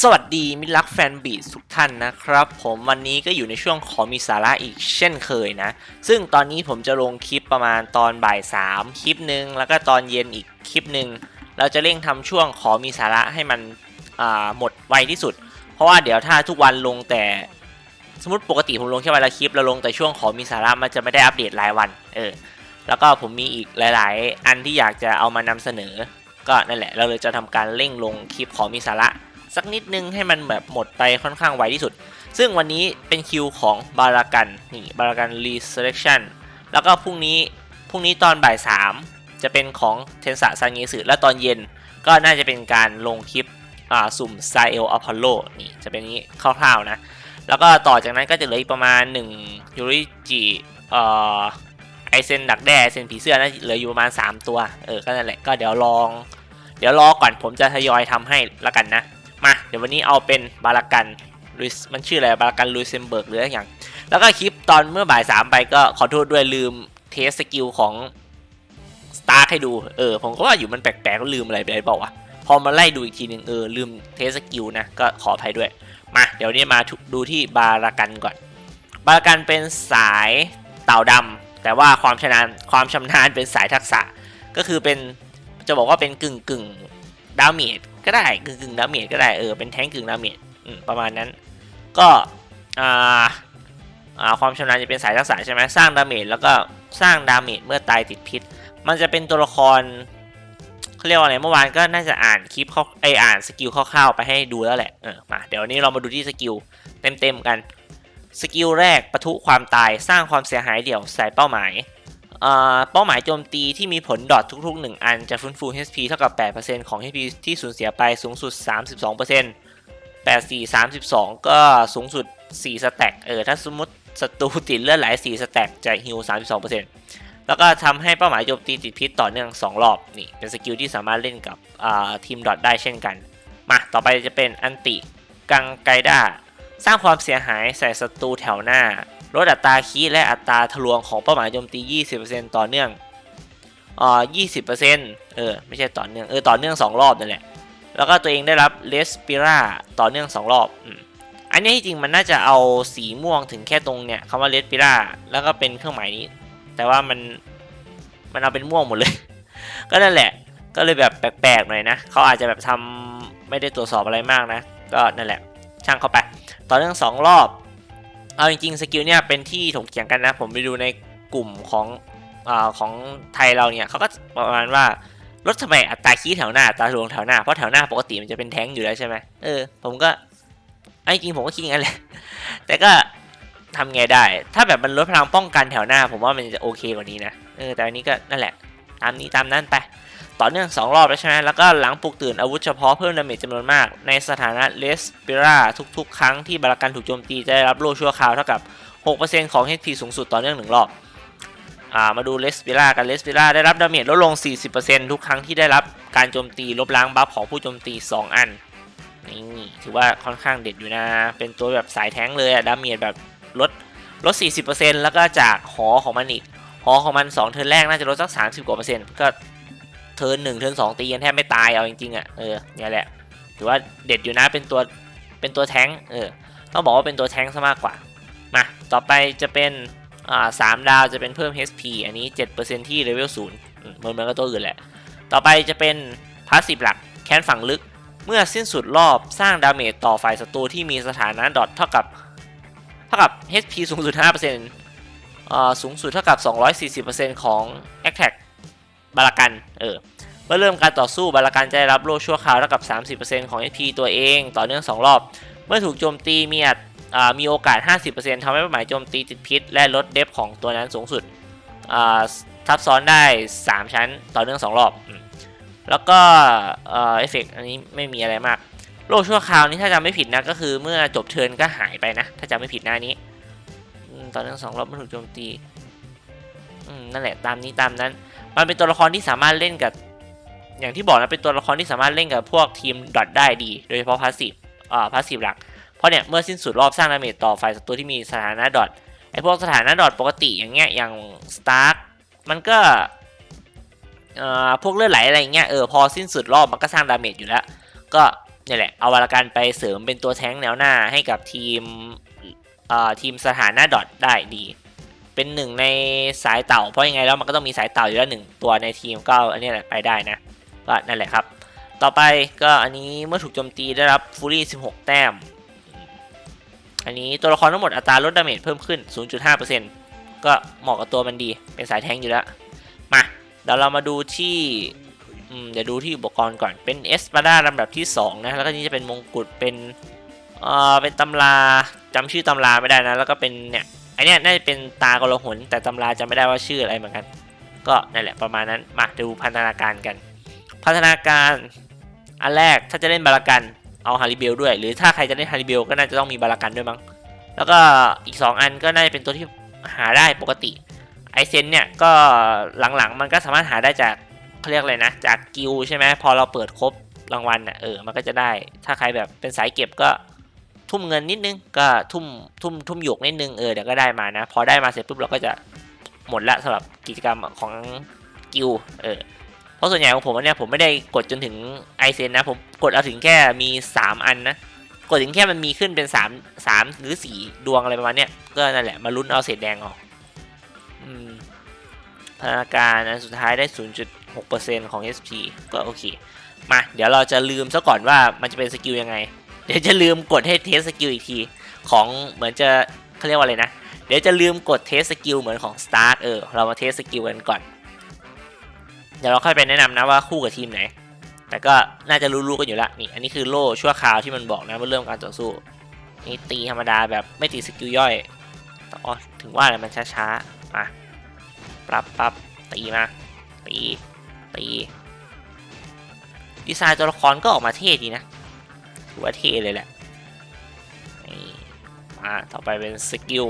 สวัสดีมิตรรักแฟนบีททุกท่านนะครับ ผมวันนี้ก็อยู่ในช่วงขอมีสาระอีกเช่นเคยนะ ซึ่งตอนนี้ผมจะลงคลิปประมาณตอนบ่ายสามคลิปหนึ่งแล้วก็ตอนเย็นอีกคลิปหนึ่งเราจะเร่งทำช่วงขอมีสาระให้มันหมดไวที่สุด เพราะว่าเดี๋ยวถ้าทุกวันลงแต่สมมติปกติผมลงแค่วันละคลิปเราลงแต่ช่วงขอมีสาระมันจะไม่ได้อัปเดตรายวันเออแล้วก็ผมมีอีกหลาย ๆ อันที่อยากจะเอามานำเสนอ ก็นั่นแหละเราเลยจะทำการเร่งลงคลิปขอมีสาระ สักนิดนึงให้มันแบบหมดไปค่อนข้างไวที่สุด ซึ่งวันนี้เป็นคิวของบารากันนี่บารากัน Resurrection แล้วก็พรุ่งนี้พรุ่งนี้ตอนบ่ายสามจะเป็นของเทนสะซางเงสึและตอนเย็นก็น่าจะเป็นการลงคลิปอ่าสุ่มไซเอลอพอลโลนี่จะเป็นนี้คร่าวๆนะ แล้วก็ต่อจากนั้นก็จะเหลืออีกประมาณ 1 ยูริจิเอ่อไอเซนดักแด้ไอเซนผีเสื้อน่าจะเหลืออยู่ประมาณ 3 ตัว เออ ก็นั่นแหละ ก็เดี๋ยวลอง เดี๋ยวรอก่อนผมจะทยอยทำให้ละกันนะ มาเดี๋ยววันนี้เอาเป็นบารากันลุยมันชื่ออะไรบารากันลุยเซมเบิร์กหรืออะไรอย่าง แล้วก็คลิปตอนเมื่อบ่ายสามไปก็ขอโทษด้วยลืมเทสสกิลของสตาร์ให้ดูเออผมก็ว่าอยู่มันแปลกๆก็ลืมอะไรไปได้เปล่าวะพอมาไล่ดูอีกทีหนึ่งเออลืมเทสสกิลนะก็ขออภัยด้วย มาเดี๋ยวนี้มาดูที่บารากันก่อน บารากันเป็นสายเต่าดำแต่ว่าความชำนาญความชำนาญเป็นสายทักษะก็คือเป็นจะบอกว่าเป็นกึ่งกึ่ง ดาเมจก็ได้กึ่งกึ่งดาเมจก็ได้เออเป็นแท้งกึ่งดาเมจประมาณนั้น ก็อ่าอ่าความชำนาญจะเป็นสายทักษะใช่ไหมสร้างดาเมจแล้วก็สร้างดาเมจเมื่อตายติดพิษ มันจะเป็นตัวละครเขาเรียกว่าอะไรเมื่อวานก็น่าจะอ่านคลิปเขาไออ่านสกิลคร่าวๆไปให้ดูแล้วแหละเออมาเดี๋ยววันนี้เรามาดูที่สกิลเต็มๆกันสกิลแรกปะทุความตายสร้างความเสียหายเดี่ยวใส่เป้าหมาย เป้าหมายโจมตีที่มีผลดอททุกๆ 1 อันจะฟื้นฟู HP เท่ากับ 8%ของ HP ที่สูญเสียไปสูงสุด 32% 84 32 ก็สูงสุด 4 สแต็กเออ ถ้าสมมติศัตรูติดเลือดไหล 4 สแต็กจะฮิล32%แล้วก็ทำให้เป้าหมายโจมตีติดพิษต่อเนื่อง 2 รอบ นี่ เป็นสกิลที่สามารถเล่นกับทีมดอทได้เช่นกัน มา ต่อไปจะเป็นอันติ กังไกด้า สร้างความเสียหายใส่ศัตรูแถวหน้า ลดอัตราคีและอัตราทะลวงของเป้าหมายโจมตี 20%ต่อเนื่องอ่า20%เออไม่ใช่ต่อเนื่องเออต่อเนื่อง 2 รอบนั่นแหละ แล้วก็ตัวเองได้รับเลสปิราต่อเนื่อง 2 รอบอันนี้ที่จริงมันน่าจะเอาสีม่วงถึงแค่ตรงเนี่ยคำว่าเลสปิราแล้วก็เป็นเครื่องหมายนี้ แต่ว่ามันมันเอาเป็นม่วงหมดเลย ก็นั่นแหละก็เลยแบบแปลกๆหน่อยนะเขาอาจจะแบบทำไม่ได้ตรวจสอบอะไรมากนะ ก็นั่นแหละ ช่างเข้าไป ต่อเนื่องสองรอบ เอาจริงๆสกิลเนี่ยเป็นที่ถกเถียงกันนะ ผมไปดูในกลุ่มของอของไทยเราเนี่ยเขาก็ประมาณว่าลดทำไมอัตราคีย์แถวหน้าอัตราลวงแถวหน้าเพราะแถวหน้าปกติมันจะเป็นแท้งอยู่แล้วใช่ไหมเออผมก็ไอ้จริงผมก็คิดอย่างนั้นแหละแต่ก็ทำไงได้ ถ้าแบบมันลดพลังป้องกันแถวหน้า ผมว่ามันจะโอเคกว่านี้นะเออแต่อันนี้ก็นั่นแหละ ตามนี้ตามนั้นไป ต่อเนื่อง 2 รอบแล้วใช่ไหมแล้วก็หลังปลุกตื่นอาวุธเฉพาะเพิ่มดาเมจจำนวนมาก ในสถานะเลสปิราทุกๆ ครั้งที่บารากันถูกโจมตีจะได้รับโล่ชั่วคราวเท่ากับ 6%ของ HP สูงสุดต่อเนื่อง 1 รอบอ่ามาดูเลสปิรากันเลสปิราได้รับดาเมจลดลง 40%ทุกครั้งที่ได้รับการโจมตีลบล้างบัฟของผู้โจมตี 2 อันนี่ถือว่าค่อนข้างเด็ดอยู่นะ เป็นตัวแบบสายแท้งเลยอะดาเมจแบบลดลด 40%แล้วก็จากหอของมันอีกหอของมัน 2 เทิร์นแรกน่าจะลดสัก 30กว่าเปอร์เซ็นต์ก็ เทิร์นหนึ่งเทิร์นสองตีกันแทบไม่ตายเอาจริงๆอะเออเนี่ยแหละถือว่าเด็ดอยู่นะเป็นตัวเป็นตัวแท้งเออต้องบอกว่าเป็นตัวแท้งซะมากกว่ามาต่อไปจะเป็นอ่าสามดาวจะเป็นเพิ่ม HP อันนี้ 7%ที่เลเวลศูนย์เหมือนเหมือนกับตัวอื่นแหละ ต่อไปจะเป็นพาสซีฟหลักแค้นฝังลึก เมื่อสิ้นสุดรอบสร้างดาเมจต่อฝ่ายศัตรูที่มีสถานะดอทเท่ากับเท่ากับ HP สูงสุด 5%อ่าสูงสุดเท่ากับ 240%ของ Attack บารากัน เออ เมื่อเริ่มการต่อสู้บารากันจะได้รับโล่ชั่วคราวเท่ากับ 30%ของ HP ตัวเอง ต่อเนื่อง 2 รอบ เมื่อถูกโจมตีมีอัตอ่ามีโอกาส 50%ทำให้เป้าหมายโจมตีติดพิษ และลดเดฟของตัวนั้นสูงสุดทับซ้อนได้ 3 ชั้นต่อเนื่อง 2 รอบ แล้วก็เอ่อเฟเฟกอันนี้ไม่มีอะไรมาก โล่ชั่วคราวนี้ถ้าจำไม่ผิดนะก็คือเมื่อจบเทิร์นก็หายไปนะ ถ้าจำไม่ผิดหน้านี้ต่อเนื่องสองรอบเมื่อถูกโจมตีนั่นแหละตามนี้ตามนั้น มันเป็นตัวละครที่สามารถเล่นกับ อย่างที่บอกนะเป็นตัวละครที่สามารถเล่นกับพวกทีมดอทได้ดี โดยเฉพาะพาสซีฟอ่าพาสซีฟหลัก เพราะเนี่ยเมื่อสิ้นสุดรอบสร้างดาเมจต่อฝ่ายศัตรูที่มีสถานะดอทไอพวกสถานะดอทปกติอย่างเงี้ยอย่างสตาร์มันก็เอ่อพวกเลือดไหลอะไรเงี้ยเออพอสิ้นสุดรอบมันก็สร้างดาเมจอยู่แล้ว ก็เนี่ยแหละเอาวาลกันไปเสริมเป็นตัวแท้งแนวหน้าให้กับทีมเอ่อทีมสถานะดอทได้ดี เป็นหนึ่งในสายเต่าเพราะยังไงแล้วมันก็ต้องมีสายเต่าอยู่แล้วหนึ่งตัวในทีมก็อันนี้แหละไปได้นะ ก็นั่นแหละครับ ต่อไปก็อันนี้เมื่อถูกโจมตีได้รับฟูรี่ 16 แต้ม อันนี้ตัวละครทั้งหมดอัตราลดดาเมจเพิ่มขึ้น 0.5%ก็เหมาะกับตัวมันดี เป็นสายแทงค์อยู่แล้ว มาเดี๋ยวเรามาดูที่เดี๋ยวดูที่อุปกรณ์ก่อน เป็นเอสปาดาลำดับที่ 2 นะ แล้วก็นี่จะเป็นมงกุฎ เป็นเอ่อเป็นตำราจำชื่อตำราไม่ได้นะ แล้วก็เป็นเนี่ยอันเนี้ยน่าจะเป็นตากระหนแต่ตำราจะไม่ได้ว่าชื่ออะไรเหมือนกัน ก็นั่นแหละประมาณนั้น มาดูพัฒนาการกัน พัฒนาการอันแรกถ้าจะเล่นบารากันเอาฮาริเบลด้วย หรือถ้าใครจะเล่นฮาริเบลก็น่าจะต้องมีบารากันด้วยมั้งแล้วก็อีก 2 อันก็น่าจะเป็นตัวที่หาได้ปกติไอเซนเนี่ยก็หลังๆมันก็สามารถหาได้จากเขาเรียกอะไรนะ จากกิลใช่ไหมพอเราเปิดครบรางวัลน่ะเออมันก็จะได้ ถ้าใครแบบเป็นสายเก็บก็ทุ่มเงินนิดนึงก็ทุ่มทุ่มทุ่มหยกนิดนึงเออเดี๋ยวก็ได้มานะ พอได้มาเสร็จปุ๊บเราก็จะหมดละสำหรับกิจกรรมของกิลเออ เพราะส่วนใหญ่ของผมเนี่ยผมไม่ได้กดจนถึงไอเซนนะ ผมกดเอาถึงแค่มี 3 อันนะ กดถึงแค่มันมีขึ้นเป็น 3 3 หรือ 4 ดวงอะไรประมาณเนี้ย ก็นั่นแหละมาลุ้นเอาเศษแดงออกอืมพัฒนาการอันสุดท้ายได้ 0.6%ของ SP ก็โอเค มา เดี๋ยวเราจะลืมซะก่อนว่ามันจะเป็นสกิลยังไง เดี๋ยวจะลืมกดให้เทสสกิลอีกที ของเหมือนจะเขาเรียกว่าอะไรนะ เดี๋ยวจะลืมกดเทสสกิลเหมือนของ Start เออ เรามาเทสสกิลกันก่อน เดี๋ยวเราค่อยไปแนะนำนะว่าคู่กับทีมไหน แต่ก็น่าจะรู้ๆกันอยู่ละนี่ อันนี้คือโล่ชั่วคราวที่มันบอกนะเมื่อเริ่มการต่อสู้ นี่ตีธรรมดาแบบไม่ตีสกิลย่อยอ๋อถึงว่าแหละมันช้าๆมาปรับปรับตีมาตีตีดีไซน์ตัวละครก็ออกมาเท่ดีนะถือว่าเท่เลยแหละนี่มาต่อไปเป็นสกิล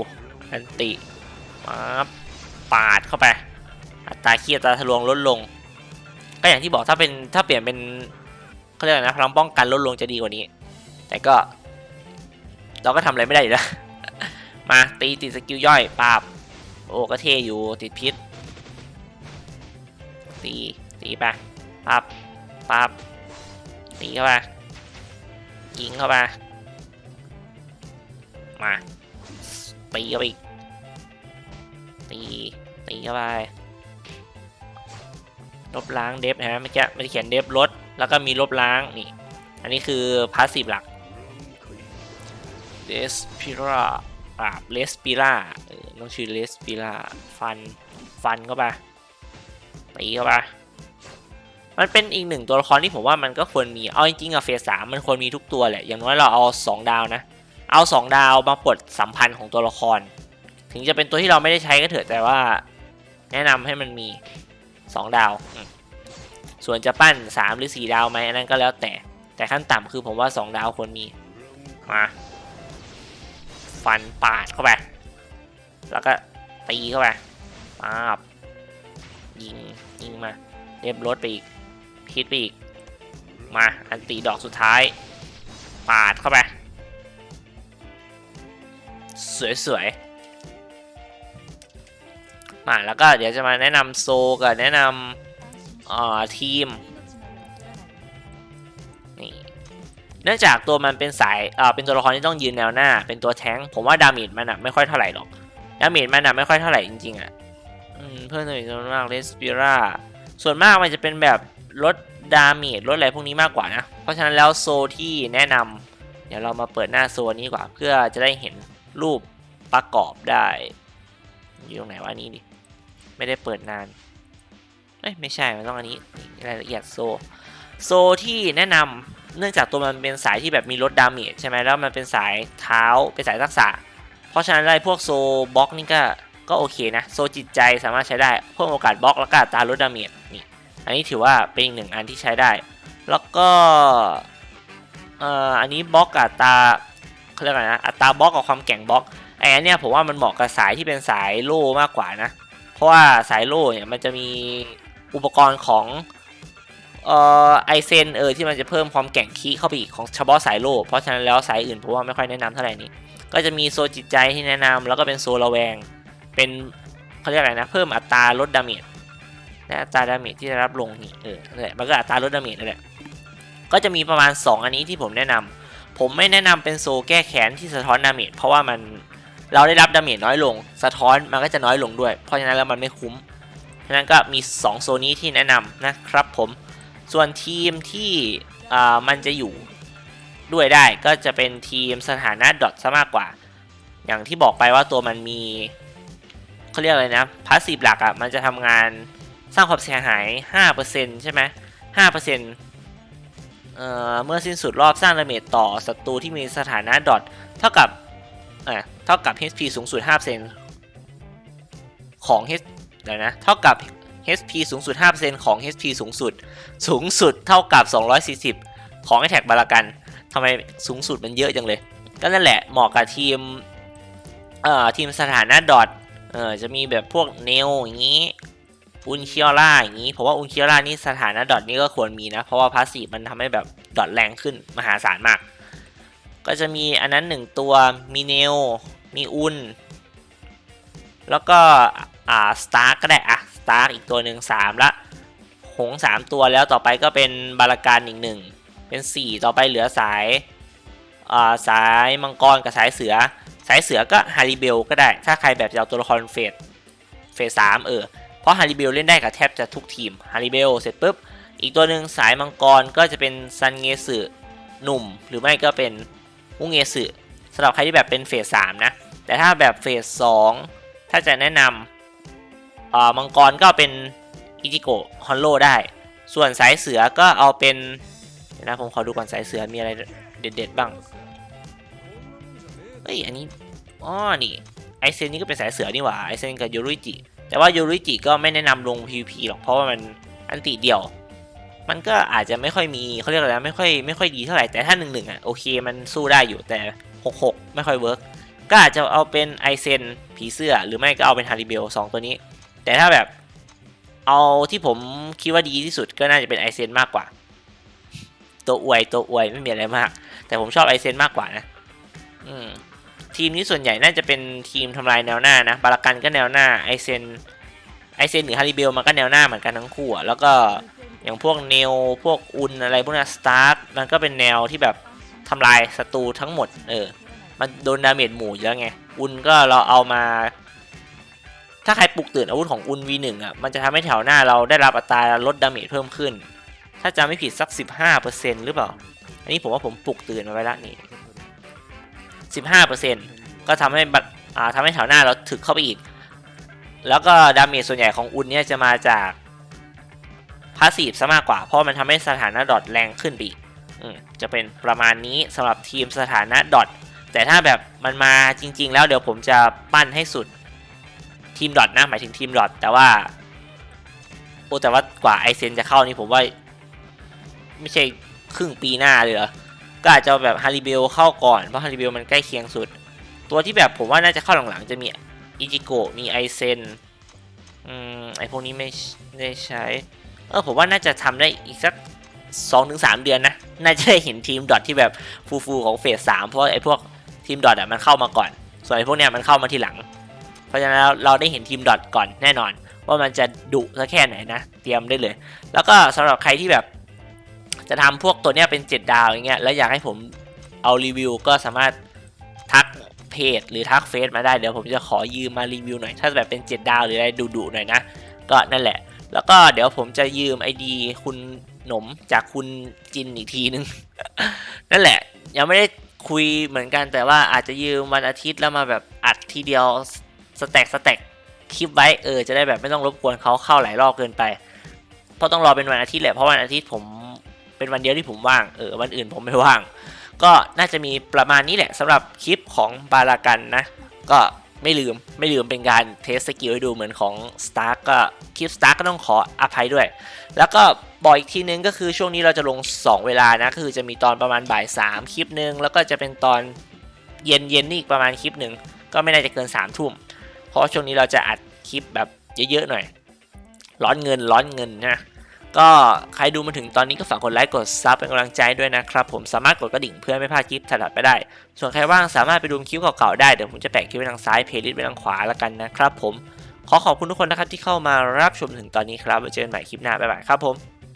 อันติมาปาดเข้าไปอัตราเครียดตาทะลวงลดลง ก็อย่างที่บอกถ้าเป็นถ้าเปลี่ยนเป็นเขาเรียกอะไรนะพลังป้องกันลดลงจะดีกว่านี้ แต่ก็ เราก็ทำอะไรไม่ได้อยู่แล้วมาตีติดสกิลย่อยปราบโอ้ก็เทอยู่ติดพิษตีตีไปปับปับตีเข้าไปยิงเข้าไปมาตีเข้าไปตีตีเข้าไป ลบล้างเดฟนะฮะเมื่อกี้มันจะเขียนเดฟลดแล้วก็มีลบล้างนี่ อันนี้คือพาสซีฟหลักเดสพิราปราเลสปิราต้องชื่อเลสปิราฟัน ฟันเข้าไปตีเข้าไปมันเป็นอีกหนึ่งตัวละครที่ผมว่ามันก็ควรมี เอาจริงๆอะเฟสสามมันควรมีทุกตัวแหละ อย่างน้อยเราเอา 2 ดาวนะ เอา 2 ดาวมาปลดสัมพันธ์ของตัวละคร ถึงจะเป็นตัวที่เราไม่ได้ใช้ก็เถอะแต่ว่า แนะนำให้มันมี 2 ดาวอืมส่วนจะปั้น 3 หรือ 4 ดาวไหมอันนั้นก็แล้วแต่ แต่ขั้นต่ำคือผมว่า 2 ดาวควรมี มา ฟันปาดเข้าไป แล้วก็ตีเข้าไปปาบ ยิง ยิงมา เรียบรถไปอีกพิษไปอีก มา อันตีดอกสุดท้าย ปาดเข้าไป สวยๆ มาแล้วก็เดี๋ยวจะมาแนะนำโซกับแนะนำเอ่อทีมนี่เนื่องจากตัวมันเป็นสายเอ่อเป็นตัวละครที่ต้องยืนแนวหน้า เป็นตัวแท้งผมว่าดาเมจมันอะไม่ค่อยเท่าไหร่หรอกดาเมจมันอะไม่ค่อยเท่าไหร่จริงๆอะเพื่อนตัวอีกตัวมากเลสปิราส่วนมากมันจะเป็นแบบลดดาเมจลดอะไรพวกนี้มากกว่านะ เพราะฉะนั้นแล้วโซที่แนะนำเดี๋ยวเรามาเปิดหน้าโซนี้กว่า เพื่อจะได้เห็นรูปประกอบได้ อยู่ตรงไหนวะนนี้ดิ ไม่ได้เปิดนานเอ้ยไม่ใช่มันต้องอันนี้รายละเอียดโซ โซที่แนะนำเนื่องจากตัวมันเป็นสายที่แบบมีลดดาเมจใช่ไหมแล้วมันเป็นสายเท้าเป็นสายทักษะ เพราะฉะนั้นไอ้พวกโซบล็อกนี่ก็ก็โอเคนะ โซจิตใจสามารถใช้ได้เพิ่มโอกาสบล็อกแล้วก็ตาลดดาเมจนี่อันนี้ถือว่าเป็นอีกหนึ่งอันที่ใช้ได้ แล้วก็เอ่ออันนี้บล็อกกับตาเขาเรียกอะไรนะอัตราบล็อกกับความแข็งบล็อกไอ้อันเนี้ยผมว่ามันเหมาะกับสายที่เป็นสายโล่มากกว่านะ ราะว่าสายโล่เนี่ยมันจะมีอุปกรณ์ของเอ่อไอเซนเออที่มันจะเพิ่มความแข็งคีเข้าไปอีกของเฉพาะสายโล่เพราะฉะนั้นแล้วสายอื่นผมว่าไม่ค่อยแนะนำเท่าไหร่นี้ก็จะมีโซจิตใจที่แนะนำแล้วก็เป็นโซระแวง เป็นเขาเรียกอะไรนะ เพิ่มอัตราลดดาเมจและอัตราดาเมจที่ได้รับลงนี่เออนั่นแหละมันก็อัตราลดดาเมจนั่นแหละก็จะมีประมาณ 2 อันนี้ที่ผมแนะนำผมไม่แนะนำเป็นโซแก้แค้นที่สะท้อนดาเมจเพราะว่ามัน เราได้รับดาเมจน้อยลง สะท้อนมันก็จะน้อยลงด้วย เพราะฉะนั้นแล้วมันไม่คุ้มฉะนั้นก็มี 2 โซนนี้ที่แนะนำนะครับผม ส่วนทีมที่มันจะอยู่ด้วยได้ก็จะเป็นทีมสถานะดอทซะมากกว่า อย่างที่บอกไปว่าตัวมันมีเขาเรียกอะไรนะพาสซีฟหลักอะ่ะมันจะทำงานสร้างความเสียหาย 5%ใช่ไหม5%เอ่อเมื่อสิ้นสุดรอบสร้างดาเมจต่อศัตรูที่มีสถานะดอทเท่ากับ เท่ากับ HP สูงสุด5%ของ H เดี๋ยวนะ เท่ากับ HP สูงสุด5%ของ HP สูงสุด สูงสุดเท่ากับ 240 ของไอแท็กบารากันทำไมสูงสุดมันเยอะจังเลย ก็นั่นแหละเหมาะกับทีมเอ่อทีมสถานะดอทเออจะมีแบบพวกเนลอย่างนี้อุนเคียร่าอย่างนี้เพราะว่าอุนเคียร่านี่สถานะดอทนี่ก็ควรมีนะ เพราะว่าพาสซีฟมันทำให้แบบดอทแรงขึ้นมหาศาลมาก ก็จะมีอันนั้นหนึ่งตัว มีเนล มีอุน แล้วก็อ่าสตาร์ก็ได้อะสตาร์อีกตัวหนึ่งสามละ หงสามตัวแล้วต่อไปก็เป็นบาราการอีกหนึ่ง เป็น4ต่อไปเหลือสายอ่าสายมังกรกับสายเสือ สายเสือก็ฮาริเบลก็ได้ ถ้าใครแบบจะเอาตัวละครเฟส เฟสสามเออ เพราะฮาริเบลเล่นได้กับแทบจะทุกทีม ฮาริเบลเสร็จปุ๊บ อีกตัวหนึ่งสายมังกรก็จะเป็นซันเงสึหนุ่ม หรือไม่ก็เป็น อุเงสึสำหรับใครที่แบบเป็นเฟสสามนะ แต่ถ้าแบบเฟสสองถ้าจะแนะนำอ่ามังกรก็เป็นอิจิโกะฮอนโลได้ ส่วนสายเสือก็เอาเป็นเดี๋ยวนะผมขอดูก่อนสายเสือมีอะไรเด็ดๆบ้างเฮ้ยอันนี้อ๋อนี่ไอเซนนี่ก็เป็นสายเสือนี่หว่าไอเซนกับโยรุจิแต่ว่าโยรุจิก็ไม่แนะนำลง PVP หรอกเพราะว่ามันอันติเดียว มันก็อาจจะไม่ค่อยมีเขาเรียกอะไรนะไม่ค่อยไม่ค่อยดีเท่าไหร่แต่ถ้าหนึ่งหนึ่งอะโอเคมันสู้ได้อยู่แต่หกหกไม่ค่อยเวิร์กก็อาจจะเอาเป็นไอเซนผีเสื้อ หรือไม่ก็เอาเป็นฮาริเบลสองตัวนี้ แต่ถ้าแบบเอาที่ผมคิดว่าดีที่สุดก็น่าจะเป็นไอเซนมากกว่า ตัวอวยตัวอวยไม่มีอะไรมาก แต่ผมชอบไอเซนมากกว่านะอืมทีมนี้ส่วนใหญ่น่าจะเป็นทีมทำลายแนวหน้านะบารากันก็แนวหน้าไอเซนไอเซนหรือฮาริเบลมันก็แนวหน้าเหมือนกันทั้งคู่แล้วก็ อย่างพวกเนลพวกอุนอะไรพวกนั้นสตาร์มันก็เป็นแนวที่แบบทำลายศัตรูทั้งหมด เออ มันโดนดาเมจหมู่อยู่แล้วไง อุนก็เราเอามา ถ้าใครปลุกตื่นอาวุธของอุน V1 อะ มันจะทำให้แถวหน้าเราได้รับอัตราลดดาเมจเพิ่มขึ้น ถ้าจำไม่ผิดสัก 15%หรือเปล่า อันนี้ผมว่าผมปลุกตื่นมาไว้ละนี่15%ก็ทำให้บัตรอ่าทำให้แถวหน้าเราถึกเข้าไปอีก แล้วก็ดาเมจส่วนใหญ่ของอุนเนี่ยจะมาจาก พาสซีฟซะมากกว่า เพราะมันทำให้สถานะดอทแรงขึ้นไปอีกอืมจะเป็นประมาณนี้สำหรับทีมสถานะดอทแต่ถ้าแบบมันมาจริง ๆ แล้วเดี๋ยวผมจะปั้นให้สุดทีมดอทนะหมายถึงทีมดอทแต่ว่าโอ้แต่ว่ากว่าไอเซนจะเข้านี่ผมว่า ไม่ใช่ครึ่งปีหน้าเลยเหรอก็อาจจะแบบฮาริเบลเข้าก่อนเพราะฮาริเบลมันใกล้เคียงสุด ตัวที่แบบผมว่าน่าจะเข้าหลังๆ จะมีอิจิโกะมีไอเซนอืมไอพวกนี้ไม่ได้ใช้ เออผมว่าน่าจะทำได้อีกสักสองถึงสามเดือนนะ น่าจะได้เห็นทีมดอทที่แบบฟูๆของเฟสสามเพราะไอ้พวกทีมดอทอะมันเข้ามาก่อน ส่วนไอ้พวกเนี้ยมันเข้ามาทีหลัง เพราะฉะนั้นเราได้เห็นทีมดอทก่อนแน่นอน ว่ามันจะดุสักแค่ไหนนะ เตรียมได้เลย แล้วก็สำหรับใครที่แบบ จะทำพวกตัวเนี้ยเป็น7ดาวอย่างเงี้ยแล้วอยากให้ผมเอารีวิวก็สามารถทักเพจหรือทักเฟซมาได้เดี๋ยวผมจะขอยืมมารีวิวหน่อยถ้าแบบเป็น7ดาวหรืออะไรดุๆหน่อยนะ ก็นั่นแหละ แล้วก็เดี๋ยวผมจะยืม ID คุณหนมจากคุณจินอีกทีนึง นั่นแหละ ยังไม่ได้คุยเหมือนกันแต่ว่าอาจจะยืมวันอาทิตย์แล้วมาแบบอัดทีเดียวสแต็กสแต็กคลิปไว้เออจะได้แบบไม่ต้องรบกวนเขาเข้าหลายรอบเกินไป เพราะต้องรอเป็นวันอาทิตย์แหละเพราะวันอาทิตย์ผมเป็นวันเดียวที่ผมว่างเออวันอื่นผมไม่ว่าง ก็น่าจะมีประมาณนี้แหละสำหรับคลิปของบารากันนะ ก็ ไม่ลืมไม่ลืมเป็นการเทสสกิลให้ดูเหมือนของ Stark ก็คลิป Stark ก็ต้องขออภัยด้วย แล้วก็บอกอีกทีนึงก็คือช่วงนี้เราจะลง 2 เวลานะก็คือจะมีตอนประมาณบ่าย3คลิปหนึ่งแล้วก็จะเป็นตอนเย็นเย็นนี่อีกประมาณคลิปหนึ่งก็ไม่น่าจะเกิน3ทุ่ม เพราะช่วงนี้เราจะอัดคลิปแบบเยอะๆหน่อย ร้อนเงินร้อนเงินนะ ก็ใครดูมาถึงตอนนี้ก็ฝากกดไลค์กดซับเป็นกำลังใจด้วยนะครับ ผมสามารถกดกระดิ่งเพื่อไม่พลาดคลิปถัดไปได้ ส่วนใครว่างสามารถไปดูคลิปเก่าๆได้ เดี๋ยวผมจะแปะคลิปไว้ทางซ้ายเพลย์ลิสต์ไว้ทางขวาแล้วกันนะครับผมขอขอบคุณทุกคนนะครับที่เข้ามารับชมถึงตอนนี้ครับไว้เจอกันใหม่คลิปหน้าบ๊ายบายครับผม